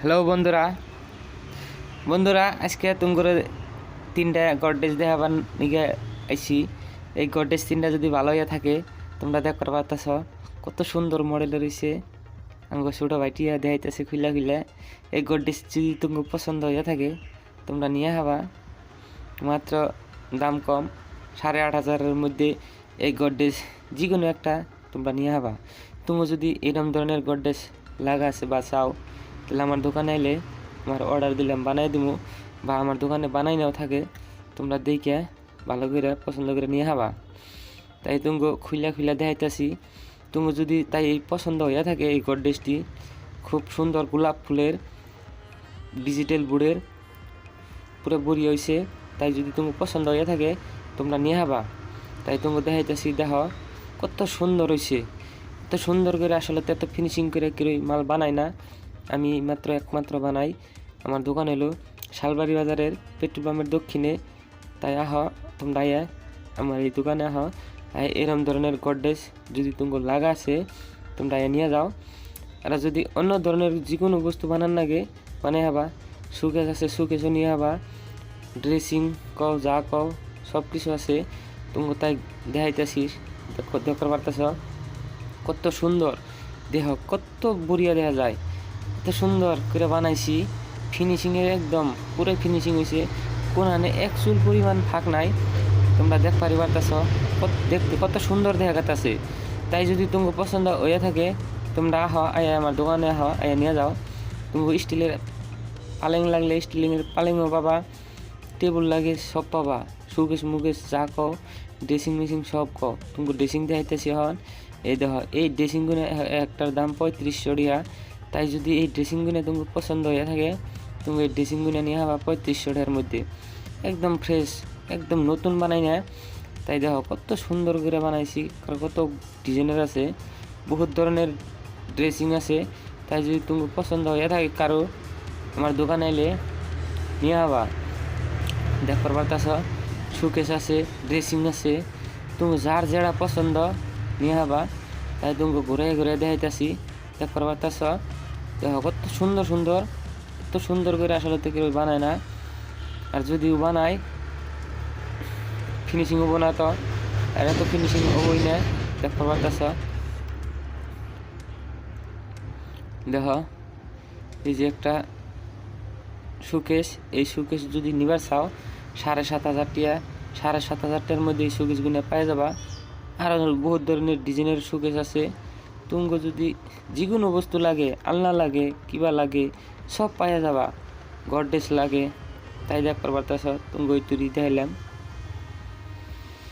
Hello বন্ধুরা। বন্ধুরা, আজকে তুমগুলো তিনটা গডরেজ দেখাবার নিকে আইসি এই গডরেজ তিনটা যদি ভালো হয়ে থাকে, তোমরা দেখতে পারতেছ কত সুন্দর মডেল রয়েছে আমাকে ছোটো ভাইটিয়া দেখাইতেছে খুলে খুলে এই গডরেজ যদি তুমি পছন্দ হয়ে থাকে, তোমরা নিয়ে হবা। মাত্র দাম কম, সাড়ে আট হাজারের মধ্যে এই গডরেজ যে কোনো একটা তোমরা নিয়ে হবা। তুমি যদি এরকম ধরনের গডরেজ লাগা আছে বা চাও তাহলে আমার দোকানে এলে আমার অর্ডার দিলাম, বানাই দিব বা আমার দোকানে বানাই নেওয়া থাকে, তোমরা দেখে ভালো করে পছন্দ করে নিয়ে হবা। তাই তুমি খুইলা খুইলা দেখাইতেছি তুমি যদি তাই এই পছন্দ হইয়া থাকে এই গডরেজটি খুব সুন্দর গোলাপ ফুলের ডিজিটাল বোর্ডের পুরো বুড়ি হয়েছে তাই যদি তুমি পছন্দ হয়ে থাকে, তোমরা নিয়ে হাবা। তাই তুমি দেখাইতেছি, দেখ কত সুন্দর হয়েছে এত সুন্দর করে আসলে এত ফিনিশিং করে কেউ মাল বানায় না। আমি মাত্র একমাত্র বানাই। আমার দোকান হলো শালবাড়ি বাজারের পেট্রোল পাম্পের দক্ষিণে। তাই আহ, তোমরা আয়া, আমার এই দোকানে আহ। এরম ধরনের গডরেজ যদি তোমার লাগা আছে, তোমরা আয়া নিয়ে যাও। আর যদি অন্য ধরনের যে কোনো বস্তু বানান লাগে বানাই হবা সুকেশ আছে সুকেশও নিয়ে হবা ড্রেসিং কও, যা কও সব কিছু আছে। তুমি তাই দেখাইতেছিস দেখো দেখতে পারতেছ। কত সুন্দর। দেহ কত বড়িয়া দেখা যায়। এত সুন্দর করে বানাইছি। ফিনিশিংয়ের একদম পুরো ফিনিশিং হয়েছে কোনখানে এক চুল পরিমাণ ফাঁক নাই। তোমরা দেখ পারি পারতেছ। দেখতে কত সুন্দর দেখা যাচ্ছে তাই যদি তোমাকে পছন্দ হয়ে থাকে, তোমরা আহ, আয়া আমার দোকানে আহ, আয়া নিয়ে যাও। তুমি স্টিলের পালেং লাগলে স্টিলের পালেংও পাবা। টেবিল লাগে সব পাবা। সুকেশ মুকেশ যা কও, ড্রেসিং মেশিন সব কও। তুমি ড্রেসিং দেখাইতেছি হন এই দেখ, এই ড্রেসিংগুলো একটার দাম পঁয়ত্রিশশো টাকা তাই যদি এই ড্রেসিংগুলো তুমি পছন্দ হয়ে থাকে, তুমি এই ড্রেসিংগুলো নিয়ে হবা পঁয়ত্রিশশো টাকার মধ্যে একদম ফ্রেশ একদম নতুন বানাই না তাই দেখো, কত সুন্দর করে বানাইছি আর কত ডিজাইনের আছে, বহুত ধরনের ড্রেসিং আছে। তাই যদি তুমি পছন্দ হয়ে থাকে কারও আমার দোকানে এলে নিয়ে হবা দেখতে পারতাছ সুকেশ আছে ড্রেসিং আছে, তুমি যার যেটা পছন্দ নিয়ে হবা তাই তুমি ঘুরে ঘুরে দেখাইতেছি দেখতে পারতাছ। দেখো, কত সুন্দর সুন্দর এত সুন্দর করে আসলে তো কেউ বানায় না। আর যদিও বানায় ফিনিশিং হব না তো। আর এত ফিনিশিং হবই না দেখতে পারতাছ দেখ, এই যে একটা সুকেশ এই সুকেশ যদি নিবার চাও, সাড়ে সাত হাজার টিয়া, সাড়ে সাত হাজার টাকার মধ্যে এই সুকেশগুলো পাই যাবা। আর বহুত ধরনের ডিজাইনের সুকেশ আছে। তুমগো যদি যিকোনো বস্তু লাগে, আলনা লাগে, কিবা লাগে, সব পায়া যাবা। গডরেজ লাগে। তাই দেখ পারবার তুঙ্গ ইতুরি দেখাইলাম।